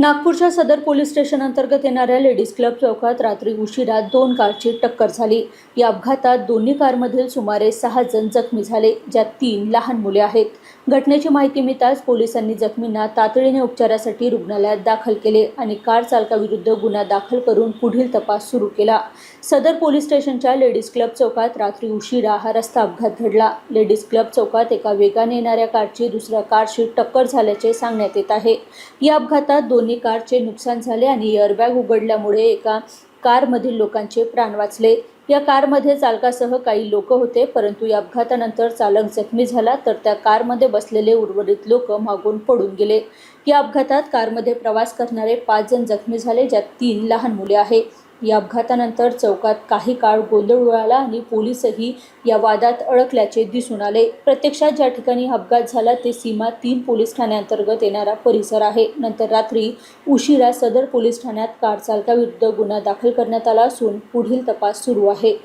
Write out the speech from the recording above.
नागपूरच्या सदर police station अंतर्गत येणाऱ्या लेडीज क्लब चौकात रात्री उशिरा दोन कारची टक्कर झाली. या अपघातात दोन्ही कारमधील सुमारे सहा जण जखमी झाले ज्यात तीन लहान मुले आहेत. घटनेची माहिती मिळताच पोलिसांनी जखमींना तातडीने उपचारासाठी रुग्णालयात दाखल केले आणि कार चालकाविरुद्ध गुन्हा दाखल करून पुढील तपास सुरू केला. सदर पोलीस स्टेशनच्या लेडीज क्लब चौकात रात्री उशिरा हा रस्ता अपघात घडला. लेडीज क्लब चौकात एका वेगाने येणाऱ्या कारची दुसऱ्या कारशी टक्कर झाल्याचे सांगण्यात येत आहे. या अपघातात दोन्ही कारचे नुकसान झाले आणि एअरबॅग उघडल्यामुळे एका कारमधील लोकांचे प्राण वाचले. या कारमध्ये चालकासह काही लोक होते परंतु या अपघातानंतर चालक जखमी झाला तर त्या कारमध्ये बसलेले उर्वरित लोक मागून पडून गेले. या अपघातात कारमध्ये प्रवास करणारे पाच जण जखमी झाले ज्यात तीन लहान मुले आहे या अपघातानंतर चौकात काही काळ गोंधळ उडाला आणि पोलीसही या वादात अडकल्याचे दिसून आले. प्रत्यक्षात ज्या ठिकाणी अपघात झाला ते सीमा तीन पोलीस ठाण्याअंतर्गत येणारा परिसर आहे. नंतर रात्री उशिरा सदर पोलीस ठाण्यात कार चालकाविरुद्ध गुन्हा दाखल करण्यात आला असून पुढील तपास सुरू आहे.